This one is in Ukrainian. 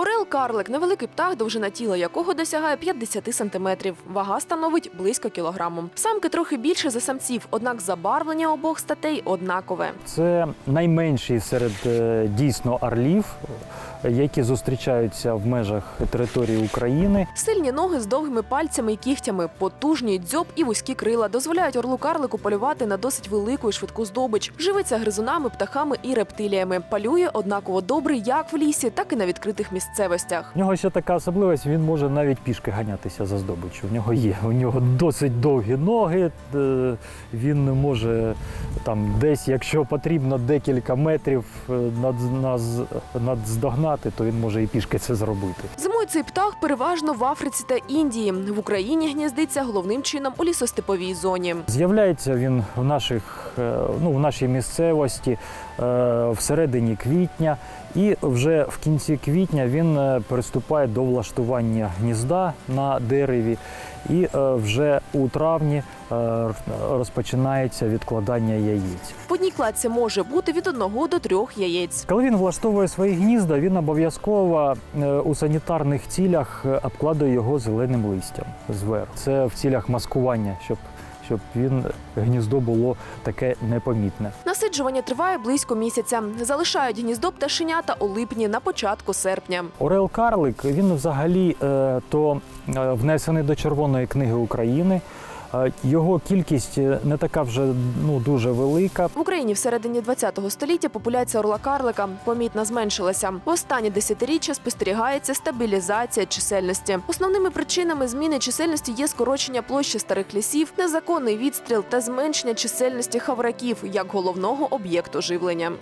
Орел карлик невеликий птах, довжина тіла якого досягає 50 сантиметрів. Вага становить близько кілограму. Самки трохи більше за самців, однак забарвлення обох статей однакове. Це найменший серед е, дійсно орлів, які зустрічаються в межах території України. Сильні ноги з довгими пальцями і кігтями, потужні дзьоб і вузькі крила дозволяють орлу карлику полювати на досить велику і швидку здобич. Живиться гризунами, птахами і рептиліями. Палює однаково добре як в лісі, так і на відкритих місцевостях. В нього ще така особливість, він може навіть пішки ганятися за здобиччю. В нього є. У нього досить довгі ноги. е, Він може там десь, якщо потрібно, декілька метрів е, над, надздогнати, то він може і пішки це зробити. Зимує цей птах переважно в Африці та Індії. В Україні гніздиться головним чином у лісостеповій зоні. З'являється він в наших, е, ну, в нашій місцевості всередині квітня, і вже в кінці квітня він е, приступає до влаштування гнізда на дереві, і е, вже у травні е, розпочинається відкладання яєць. В одній кладці може бути від одного до трьох яєць. Коли він влаштовує свої гнізда, він обов'язково у санітарних цілях обкладує його зеленим листям зверху. Це в цілях маскування, щоб, щоб він гніздо було таке непомітне. Насиджування триває близько місяця. Залишають гніздо пташенята у липні на початку серпня. Орел Карлик він взагалі е, то е, внесений до Червоної книги України. Його кількість е, не така вже ну дуже велика. В Україні всередині ХХ століття популяція орла карлика помітно зменшилася. В останні десятиріччя спостерігається стабілізація чисельності. Основними причинами зміни чисельності є скорочення площі старих лісів, незаконний відстріл та зменшення чисельності хавраків як головного об'єкту живлення.